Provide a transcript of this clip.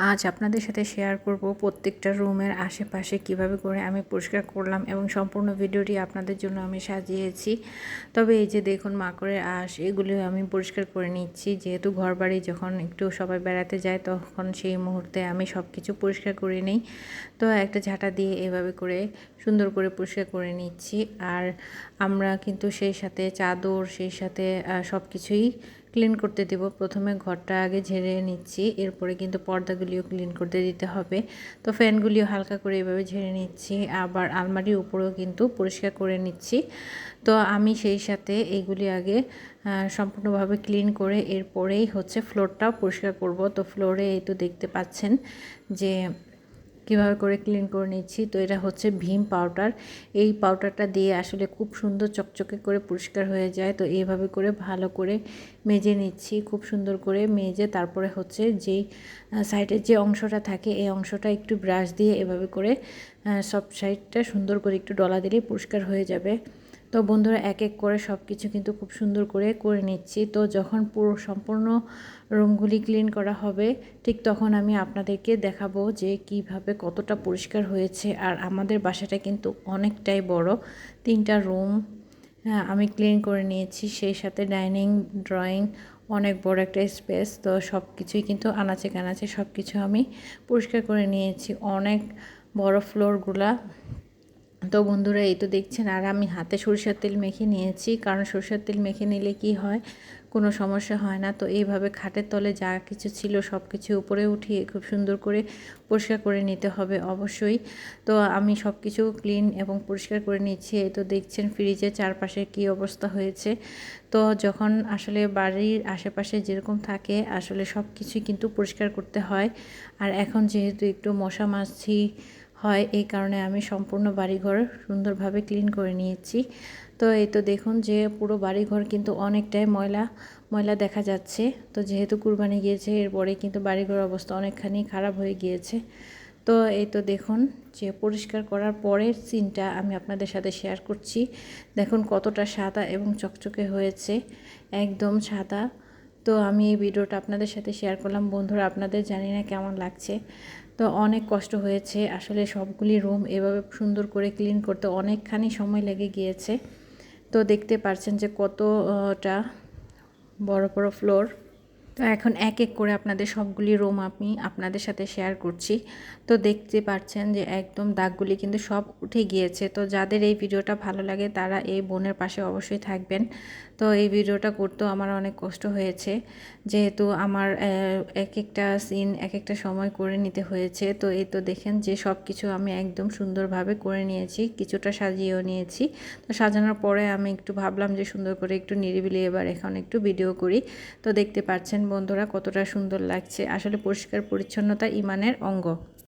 আজ আপনাদের সাথে শেয়ার করব প্রত্যেকটা রুমের আশেপাশে কীভাবে করে আমি পরিষ্কার করলাম এবং সম্পূর্ণ ভিডিওটি আপনাদের জন্য আমি সাজিয়েছি। তবে এই যে দেখুন মাকড়ের আঁশ এগুলো আমি পরিষ্কার করে নিচ্ছি। যেহেতু ঘর বাড়ি যখন একটু সবাই বেড়াতে যায়, তখন সেই মুহূর্তে আমি সব কিছু পরিষ্কার করে নিই। তো একটা ঝাঁটা দিয়ে এভাবে করে সুন্দর করে পরিষ্কার করে নিচ্ছি। আর আমরা কিন্তু সেই সাথে চাদর, সেই সাথে সব কিছুই ক্লিন করতে দেব। প্রথমে ঘরটা আগে ঝেড়ে নিচ্ছি, এরপরে কিন্তু পর্দাগুলিও ক্লিন করতে দিতে হবে। তো ফ্যানগুলিও হালকা করে এভাবে ঝেড়ে নিচ্ছি, আবার আলমারির উপরেও কিন্তু পরিষ্কার করে নিচ্ছি। তো আমি সেই সাথে এইগুলি আগে সম্পূর্ণভাবে ক্লিন করে এরপরেই হচ্ছে ফ্লোরটাও পরিষ্কার করব। তো ফ্লোরে এই তো দেখতে পাচ্ছেন যে কীভাবে করে ক্লিন করে নিচ্ছি? তো এটা হচ্ছে ভীম পাউডার এই পাউডারটা দিয়ে আসলে খুব সুন্দর চকচকে করে পরিষ্কার হয়ে যায়। তো এইভাবে করে ভালো করে মেজে নিচ্ছি, খুব সুন্দর করে মেজে। তারপরে হচ্ছে যেই সাইডের যে অংশটা থাকে, এই অংশটা একটু ব্রাশ দিয়ে এভাবে করে সব সাইডটা সুন্দর করে একটু ডলা দিলেই পরিষ্কার হয়ে যাবে। তো বন্ধুরা এক এক করে সব কিছু কিন্তু খুব সুন্দর করে করে নিচ্ছি। তো যখন পুরো সম্পূর্ণ রুমগুলি ক্লিন করা হবে, ঠিক তখন আমি আপনাদেরকে দেখাবো যে কীভাবে কতটা পরিষ্কার হয়েছে। আর আমাদের বাসাটা কিন্তু অনেকটাই বড়, তিনটা রুম আমি ক্লিন করে নিয়েছি। সেই সাথে ডাইনিং, ড্রয়িং, অনেক বড় একটা স্পেস। তো সব কিছুই কিন্তু আনাচে কানাচে সব কিছু আমি পরিষ্কার করে নিয়েছি। অনেক বড় ফ্লোরগুলা তো বন্ধুরা এই তো দেখছেন, আর আমি হাতে সরিষার তেল মেখে নিয়েছি। কারণ সরিষার তেল মেখে নিলে কি হয়? কোনো সমস্যা হয় না। তো এইভাবে খাটের তলে যা কিছু ছিল সব কিছু উপরে উঠিয়ে খুব সুন্দর করে পরিষ্কার করে নিতে হবে অবশ্যই। তো আমি সব কিছু ক্লিন এবং পরিষ্কার করে নিচ্ছি। এই তো দেখছেন ফ্রিজের চারপাশে কি অবস্থা হয়েছে। তো যখন আসলে বাড়ির আশেপাশে যেরকম থাকে, আসলে সব কিছুই কিন্তু পরিষ্কার করতে হয়। আর এখন যেহেতু একটু মশা মাছি হয়, এই কারণে আমি সম্পূর্ণ বাড়িঘর সুন্দরভাবে ক্লিন করে নিয়েছি। তো এই তো দেখুন যে পুরো বাড়িঘর কিন্তু অনেকটাই ময়লা ময়লা দেখা যাচ্ছে। তো যেহেতু কুরবানি গিয়েছে, এরপরে কিন্তু বাড়িঘর অবস্থা অনেকখানি খারাপ হয়ে গিয়েছে। তো এই তো দেখুন যে পরিষ্কার করার পরের সিনটা আমি আপনাদের সাথে শেয়ার করছি। দেখুন কতটা সাদা এবং চকচকে হয়েছে, একদম সাদা। তো আমি এই ভিডিওটা আপনাদের সাথে শেয়ার করলাম। বন্ধুরা, আপনাদের জানি না কেমন লাগছে। তো অনেক কষ্ট হয়েছে। আসলে সবগুলি রুম এভাবে সুন্দর করে ক্লিন করতে অনেকখানি সময় লেগে গিয়েছে। তো দেখতে পারছেন যে কতটা বড় বড় ফ্লোর তো এখন এক এক করে আপনাদের সবগুলি রোম আমি আপনাদের সাথে শেয়ার করছি। তো দেখতে পাচ্ছেন যে একদম দাগগুলি কিন্তু সব উঠে গিয়েছে। তো যাদের এই ভিডিওটা ভালো লাগে তারা এই বোনের পাশে অবশ্যই থাকবেন। তো এই ভিডিওটা করতেও আমার অনেক কষ্ট হয়েছে। যেহেতু আমার এক একটা সিন এক একটা সময় করে নিতে হয়েছে। তো এই তো দেখেন যে সব কিছু আমি একদম সুন্দরভাবে করে নিয়েছি, কিছুটা সাজিয়েও নিয়েছি। তো সাজানোর পরে আমি একটু ভাবলাম যে সুন্দর করে একটু নিরিবিলি এবার এখন একটু ভিডিও করি। তো দেখতে পাচ্ছেন বন্ধুরা কতটা সুন্দর লাগছে। আসলে পরিষ্কার পরিচ্ছন্নতা ইমানের অঙ্গ।